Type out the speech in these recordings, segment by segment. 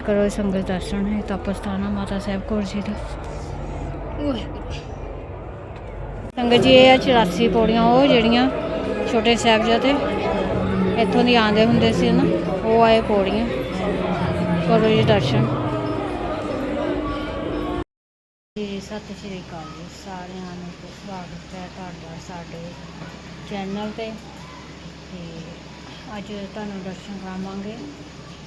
ਕਰੋ ਸੰਗਤ ਦਰਸ਼ਨ ਹੈ ਤਪਸਥਾਨ ਮਾਤਾ ਸਾਹਿਬ ਕੌਰ ਜੀ ਦਾ। ਸੰਗਤ ਜੀ, ਇਹ ਆ 84 ਪੌੜੀਆਂ, ਉਹ ਜਿਹੜੀਆਂ ਛੋਟੇ ਸਾਹਿਬਜ਼ਾਦੇ ਇੱਥੋਂ ਦੀ ਆਉਂਦੇ ਹੁੰਦੇ ਸੀ ਨਾ, ਉਹ ਆਏ ਪੌੜੀਆਂ। ਕਰੋ ਜੀ ਦਰਸ਼ਨ। ਜੀ, ਸਤਿ ਸ਼੍ਰੀ ਅਕਾਲ ਜੀ, ਸਾਰਿਆਂ ਨੂੰ ਸਵਾਗਤ ਹੈ ਤੁਹਾਡਾ ਸਾਡੇ ਚੈਨਲ ਤੇ। ਤੇ ਅੱਜ ਤੁਹਾਨੂੰ ਦਰਸ਼ਨ ਕਰਾਵਾਂਗੇ।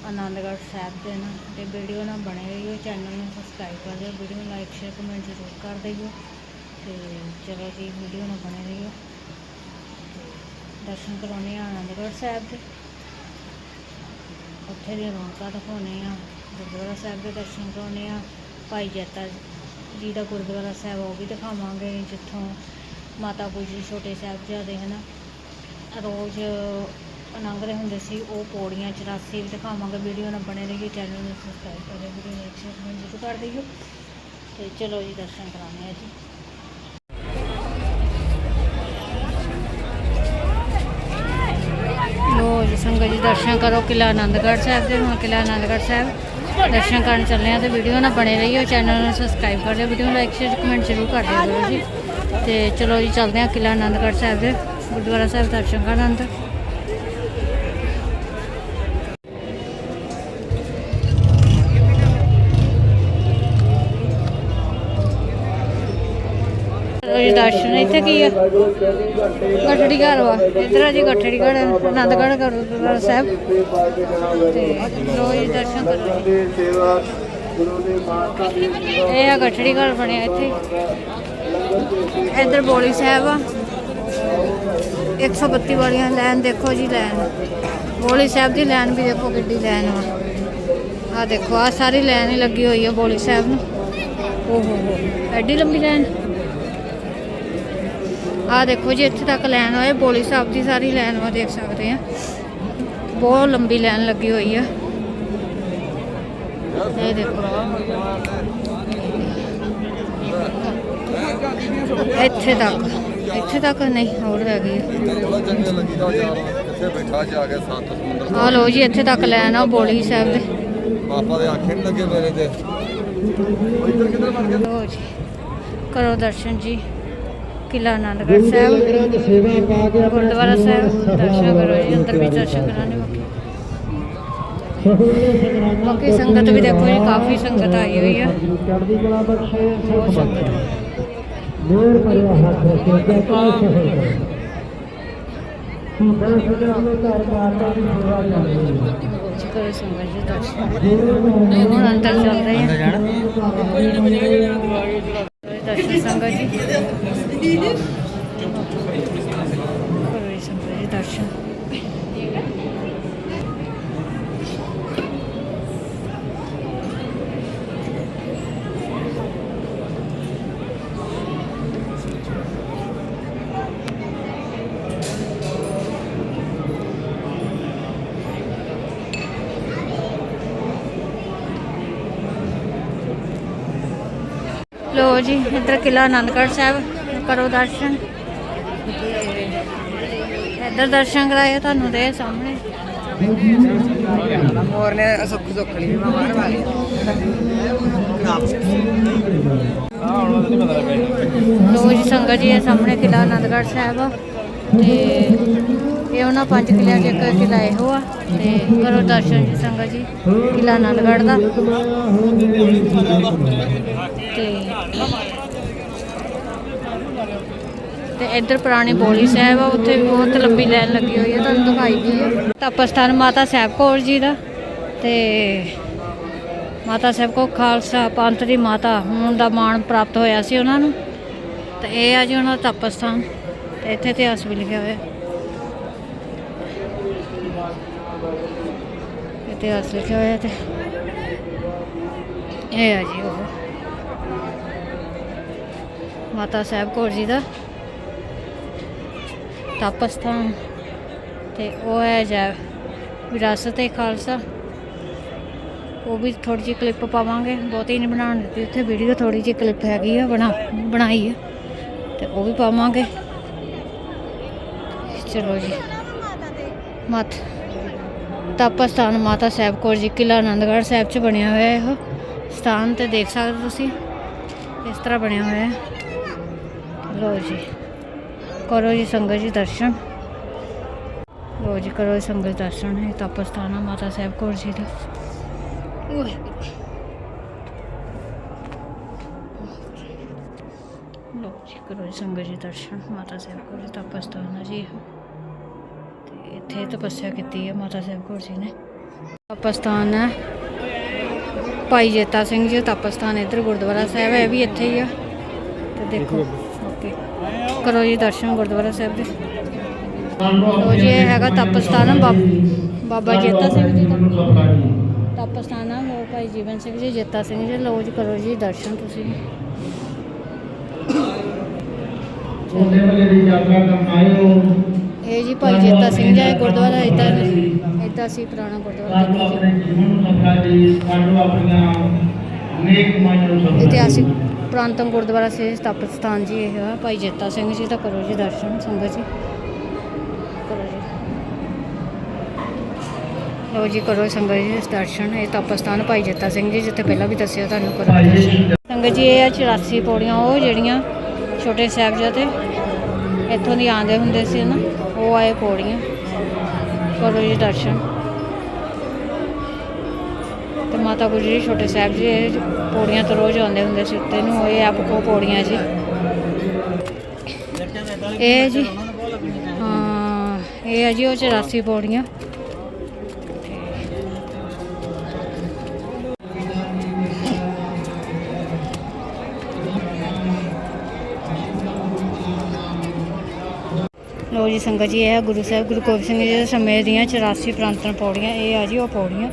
ਆਨੰਦਗੜ੍ਹ ਸਾਹਿਬ ਦੇ ਨਾ ਤੇ ਵੀਡੀਓ ਨਾਲ ਬਣੇ ਰਹੀਓ ਚੈਨਲ ਨੂੰ ਸਬਸਕ੍ਰਾਈਬ ਕਰ ਦਿਓ ਵੀਡੀਓ ਨੂੰ ਲਾਈਕ ਸ਼ੇਅਰ ਕਮੈਂਟ ਜ਼ਰੂਰ ਕਰ ਦਿਓ ਤੇ ਚਲੋ ਜੀ ਵੀਡੀਓ ਨਾਲ ਬਣੇ ਰਹੀਓ ਤੇ ਦਰਸ਼ਨ ਕਰਾਉਣੇ ਆ ਆਨੰਦਗੜ੍ਹ ਸਾਹਿਬ ਦੇ। ਉੱਥੇ ਦੀਆਂ ਰੌਣਕਾਂ ਦਿਖਾਉਣੇ ਆ, ਗੁਰਦੁਆਰਾ ਸਾਹਿਬ ਦੇ ਦਰਸ਼ਨ ਕਰਾਉਣੇ ਆ, ਭਾਈ ਜੱਤਾ ਜੀ ਦਾ ਗੁਰਦੁਆਰਾ ਸਾਹਿਬ ਉਹ ਵੀ ਦਿਖਾਵਾਂਗੇ ਜਿੱਥੋਂ ਮਾਤਾ ਪੂਜੀ ਛੋਟੇ ਸਾਹਿਬਜ਼ਾਦੇ ਹਨ। ਰੋਜ਼ ਲੰਘ ਰਹੇ ਹੁੰਦੇ ਸੀ, ਉਹ ਪੌੜੀਆਂ 84 ਵੀ ਦਿਖਾਵਾਂਗੇ, ਵੀਡੀਓ ਨਾਲ ਬਣੇ ਰਹੀਏ ਚੈਨਲ ਨੂੰ ਸਬਸਕ੍ਰਾਈਬ ਕਰ ਵੀਡੀਓ ਲਾਈਕ ਸ਼ੇਅਰ ਕਮੈਂਟ ਜ਼ਰੂਰ ਕਰ ਦਿਓ। ਤੇ ਚਲੋ ਜੀ, ਦਰਸ਼ਨ ਕਰਾਉਣੇ ਆ ਜੀ। ਲੋ ਜੀ, ਸੰਗਤ ਜੀ, ਦਰਸ਼ਨ ਕਰੋ ਕਿਲਾ ਆਨੰਦਗੜ੍ਹ ਸਾਹਿਬ ਦੇ, ਹੁਣ ਕਿਲਾ ਆਨੰਦਗੜ੍ਹ ਸਾਹਿਬ ਦਰਸ਼ਨ ਕਰਨ ਚੱਲੇ ਆ ਤੇ ਵੀਡੀਓ ਨਾਲ ਬਣੇ ਰਹੀਓ ਚੈਨਲ ਨੂੰ ਸਬਸਕ੍ਰਾਈਬ ਕਰ ਦਿਓ, ਵੀਡੀਓ ਨੂੰ ਲਾਈਕ ਸ਼ੇਅਰ ਕਮੈਂਟ ਜ਼ਰੂਰ ਕਰ ਦਿਓ ਕਰੋ ਜੀ। ਤੇ ਚਲੋ ਜੀ, ਚੱਲਦੇ ਆ ਕਿਲਾ ਆਨੰਦਗੜ੍ਹ ਸਾਹਿਬ ਦੇ, ਗੁਰਦੁਆਰਾ ਸਾਹਿਬ ਦਰਸ਼ਨ ਕਰਨ ਅੰਦਰ। ਜੀ, ਦਰਸ਼ਨ ਇੱਥੇ ਕੀ ਆ? ਗੱਠੜੀ ਘਰ ਵਾ। ਇਧਰ ਆ ਜੀ, ਗੱਠੜੀ ਘਰ, ਆਨੰਦਗੜ੍ਹ ਗੁਰਦੁਆਰਾ ਸਾਹਿਬ। ਤੇ ਲੋ ਜੀ, ਦਰਸ਼ਨ ਕਰੋ ਜੀ। ਇਹ ਆ ਗੱਠੜੀ ਘਰ ਬਣਿਆ ਇੱਥੇ। ਇਧਰ ਬੋਲੀ ਸਾਹਿਬ ਆ। 132 ਵਾਲੀਆਂ ਲਾਈਨ ਦੇਖੋ ਜੀ, ਲਾਈਨ। ਬੋਲੀ ਸਾਹਿਬ ਦੀ ਲਾਈਨ ਵੀ ਦੇਖੋ ਕਿੱਡੀ ਲਾਈਨ ਆ ਆ ਦੇਖੋ, ਆ ਸਾਰੀ ਲਾਈਨ ਹੀ ਲੱਗੀ ਹੋਈ ਆ ਬੋਲੀ ਸਾਹਿਬ ਨੂੰ। ਓਹ ਹੋ ਹੋ, ਐਡੀ ਲੰਬੀ ਲਾਈਨ। ਆ ਦੇਖੋ ਜੀ ਇੱਥੇ ਤੱਕ ਲਾਈਨ ਹੋਏ ਬੋਲੀ ਸਾਹਿਬ ਦੀ ਸਾਰੀ ਲਾਈਨ ਵਾ ਦੇਖ ਸਕਦੇ ਆ। ਬਹੁਤ ਲੰਬੀ ਲਾਈਨ ਲੱਗੀ ਹੋਈ ਆ। ਇਹ ਦੇਖੋ। ਇੱਥੇ ਤੱਕ ਇੱਥੇ ਤੱਕ ਨਹੀਂ ਹੋਰ ਰਹਿ ਗਈ ਆ। ਲੋ ਜੀ ਇੱਥੇ ਤੱਕ ਲੈਣ ਆ ਬੋਲੀ ਸਾਹਿਬ ਦੇ। ਪਾਪਾ ਦੇ ਆਖੇ ਨਹੀਂ ਲੱਗੇ ਮੇਰੇ ਤੇ। ਇੱਧਰ ਕਿੱਧਰ ਬਣ ਗਿਆ ਲੋ ਜੀ ਕਰੋ ਦਰਸ਼ਨ ਜੀ। ਕਿਲਾ ਆਨੰਦਗੜ੍ਹ ਸਾਹਿਬ। ਸੇਵਾ ਪਾ ਕੇ ਗੁਰਦੁਆਰਾ ਸਾਹਿਬ ਦਰਸ਼ਨ ਕਰੋ ਜੀ ਅੰਦਰ ਵੀ ਦਰਸ਼ਨ ਕਰਾਣੇ ਬਾਕੀ ਬਾਕੀ ਸੰਗਤ ਵੀ ਦੇਖੋ ਜੀ ਕਾਫੀ ਸੰਗਤ ਆਈ ਹੋਈ ਆ। ਚੜ੍ਹਦੀ ਕਲਾ ਬਖਸ਼ੇ ਬਹੁਤ ਸੰਗਤ। ਮੇਰ ਭਰਿਆ ਹੱਥ ਸੇਜਾ ਕੋ ਸਹੇ ਕੀ ਬਸ ਸਦਾ ਦੇ ਘਰ ਮਾਤਾ ਦੀ ਸੇਵਾ ਕਰਨੀ ਜੀ ਕਰੋ ਸੰਗਤ ਜੀ ਦਰਸ਼ਨ। ਹੁਣ ਅੰਦਰ ਚੱਲ ਰਹੇ ਆ। ਦਰਸ਼ਨ ਸੰਗਤ ਜੀ ਕਰੋ ਜੀ ਸੰਗਤ ਜੀ ਇੱਧਰ ਕਿਲਾ ਆਨੰਦਗੜ੍ਹ ਸਾਹਿਬ ਕਰੋ ਦਰਸ਼ਨ। ਇੱਧਰ ਦਰਸ਼ਨ ਕਰਾਏ ਤੁਹਾਨੂੰ ਦੇ ਸਾਹਮਣੇ। ਮੋਰ ਨੇ ਸੁੱਖ ਸੁੱਖ ਲਈ ਮਾਰ ਵਾਲੀ। ਲੋ ਜੀ ਸੰਗਤ ਜੀ ਇਹ ਸਾਹਮਣੇ ਕਿਲਾ ਆਨੰਦਗੜ੍ਹ ਸਾਹਿਬ ਤੇ ਇਹ ਉਹਨਾਂ ਪੰਜ ਕਿਲਿਆਂ ਚ ਇੱਕ ਕਿਲਾ ਇਹੋ ਆ ਤੇ ਕਰੋ ਦਰਸ਼ਨ ਜੀ ਸੰਗਤ ਜੀ, ਕਿਲਾ ਆਨੰਦਗੜ੍ਹ ਦਾ। ਤੇ ਤੇ ਇੱਧਰ ਪੁਰਾਣੀ ਬੋਲੀ ਸਾਹਿਬ ਆ, ਉੱਥੇ ਵੀ ਬਹੁਤ ਲੰਬੀ ਲਾਈਨ ਲੱਗੀ ਹੋਈ ਹੈ ਤੁਹਾਨੂੰ ਦਿਖਾਈ ਗਈ ਹੈ ਤਪਸਥਾਨ ਮਾਤਾ ਸਾਹਿਬ ਕੌਰ ਜੀ ਦਾ ਤੇ ਮਾਤਾ ਸਾਹਿਬ ਕੋ ਖਾਲਸਾ ਪੰਥ ਦੀ ਮਾਤਾ ਹੋਣ ਦਾ ਮਾਣ ਪ੍ਰਾਪਤ ਹੋਇਆ ਸੀ ਉਹਨਾਂ ਨੂੰ। ਤੇ ਇਹ ਆ ਜੀ ਉਹਨਾਂ ਦਾ ਤਪਸਥਾਨ, ਤੇ ਇੱਥੇ ਇਤਿਹਾਸ ਵੀ ਲਿਖਿਆ ਹੋਇਆ। ਇਤਿਹਾਸ ਲਿਖਿਆ ਹੋਇਆ ਤੇ? ਇਹ ਆ ਜੀ ਉਹ। ਮਾਤਾ ਸਾਹਿਬ ਕੌਰ ਜੀ ਦਾ ਤਪਸਥਾਨ ਤੇ ਉਹ ਹੈ ਜੈ ਵਿਰਾਸਤ ਏ ਖਾਲਸਾ। ਉਹ ਵੀ ਥੋੜੀ ਜਿਹੀ ਕਲਿੱਪ ਪਾਵਾਂਗੇ। ਬਹੁਤੀ ਨਹੀਂ ਬਣਾਉਣ ਦਿੱਤੀ। ਉੱਥੇ ਵੀਡੀਓ ਥੋੜੀ ਜਿਹੀ ਕਲਿੱਪ ਹੈਗੀ ਆ, ਬਣਾ, ਬਣਾਈ ਆ। ਤੇ ਉਹ ਵੀ ਪਾਵਾਂਗੇ। ਚਲੋ ਜੀ। ਮਤ ਤਪ ਸਥਾਨ ਮਾਤਾ ਸਾਹਿਬ ਕੌਰ ਜੀ, ਕਿਲ੍ਹਾ ਆਨੰਦਗੜ੍ਹ ਸਾਹਿਬ 'ਚ ਬਣਿਆ ਹੋਇਆ ਹੈ ਇਹ ਸਥਾਨ ਤੇ ਦੇਖ ਸਕਦੇ ਹੋ ਤੁਸੀਂ। ਇਸ ਤਰ੍ਹਾਂ ਬਣਿਆ ਹੋਇਆ ਹੈ। ਲੋ ਜੀ, ਕਰੋ ਜੀ ਸੰਗਤ ਜੀ ਦਰਸ਼ਨ। ਲੋ ਜੀ, ਕਰੋ ਜੀ ਸੰਗਤ ਦਰਸ਼ਨ ਹੈ ਤਪ ਸਥਾਨ ਆ ਮਾਤਾ ਸਾਹਿਬ ਕੌਰ ਜੀ ਦਾ। ਵਾਹਿਗੁਰੂ ਲੋ ਜੀ, ਕਰੋ ਜੀ ਸੰਗਤ ਜੀ ਦਰਸ਼ਨ, ਮਾਤਾ ਸਾਹਿਬ ਕੌਰ ਜੀ ਤਪ ਸਥਾਨ ਆ ਜੀ ਇੱਥੇ ਤਪੱਸਿਆ ਕੀਤੀ ਹੈ ਮਾਤਾ ਸਾਹਿਬ ਕੌਰ ਜੀ ਨੇ। ਤਪ ਸਥਾਨ ਹੈ। ਭਾਈ ਜੇਤਾ ਸਿੰਘ ਜੀ ਦਾ ਸਥਾਨ ਇੱਧਰ ਗੁਰਦੁਆਰਾ ਸਾਹਿਬ ਹੈ, ਇਹ ਵੀ ਇੱਥੇ ਹੀ ਆ। ਤੇ ਦੇਖੋ, ਓਕੇ। ਕਰੋ ਜੀ ਦਰਸ਼ਨ ਗੁਰਦੁਆਰਾ ਸਾਹਿਬ ਦੇ। ਲੋ ਜੀ, ਇਹ ਹੈਗਾ ਤਪ ਸਥਾਨ ਬਾਬ- ਬਾਬਾ ਜੇਤਾ ਸਿੰਘ ਜੀ ਦਾ। ਤਪ ਸਥਾਨ ਆ ਲੋ ਭਾਈ ਜੀਵਨ ਸਿੰਘ ਜੀ, ਜੇਤਾ ਸਿੰਘ ਜੀ ਲੋ ਜੀ, ਕਰੋ ਜੀ ਦਰਸ਼ਨ ਤੁਸੀਂ। ਉਹਦੇ ਵੇਲੇ ਦੀ ਯਾਤਰਾ ਕਰਨ ਜੀ ਭਾਈ ਜੇਤਾ ਸਿੰਘ ਜੀ ਇਹ ਗੁਰਦੁਆਰਾ ਇੱਦਾਂ ਇੱਦਾਂ ਸੀ ਪੁਰਾਣਾ ਗੁਰਦੁਆਰਾ ਇਤਿਹਾਸਿਕ ਪ੍ਰਾਂਤਮ ਗੁਰਦੁਆਰਾ ਸੇ ਤਪ ਸਥਾਨ ਜੀ ਇਹ ਹੈ ਭਾਈ ਜੇਤਾ ਸਿੰਘ ਜੀ ਦਾ ਕਰੋ ਜੀ ਦਰਸ਼ਨ ਸੰਗਤ ਜੀ। ਕਰੋ ਜੀ। ਲੋ ਜੀ ਕਰੋ ਸੰਗਤ ਜੀ ਦਰਸ਼ਨ। ਇਹ ਤਪ ਸਥਾਨ ਭਾਈ ਜੇਤਾ ਸਿੰਘ ਜੀ ਜਿੱਥੇ ਪਹਿਲਾਂ ਵੀ ਦੱਸਿਆ ਤੁਹਾਨੂੰ ਕਰੋ ਸੰਗਤ ਜੀ ਇਹ ਆ 84 ਪੌੜੀਆਂ ਉਹ ਜਿਹੜੀਆਂ ਛੋਟੇ ਸਾਹਿਬਜ਼ਾਦੇ ਇੱਥੋਂ ਦੀ ਆਉਂਦੇ ਹੁੰਦੇ ਸੀ ਨਾ ਉਹ ਆਏ ਪੌੜੀਆਂ ਕਰੋ ਜੀ ਦਰਸ਼ਨ। ਤੇ ਮਾਤਾ ਗੁਜਰੀ ਛੋਟੇ ਸਾਹਿਬ ਜੀ, ਇਹ ਪੌੜੀਆਂ ਤੋਂ ਰੋਜ਼ ਆਉਂਦੇ ਹੁੰਦੇ ਸੀ ਉੱਤੇ ਨੂੰ, ਇਹ ਆਪ ਕੋ ਪੌੜੀਆਂ ਜੀ। ਇਹ ਜੀ, ਹਾਂ, ਇਹ ਹੈ ਜੀ ਉਹ 84 ਪੌੜੀਆਂ। ਲੋ ਜੀ, ਸੰਗਤ ਜੀ, ਇਹ ਹੈ ਗੁਰੂ ਸਾਹਿਬ, ਗੁਰੂ ਗੋਬਿੰਦ ਸਿੰਘ ਜੀ ਦੇ ਸਮੇਂ ਦੀਆਂ 84 ਪ੍ਰਾਂਤਨ ਪੌੜੀਆਂ, ਇਹ ਆ ਜੀ, ਉਹ ਪੌੜੀਆਂ।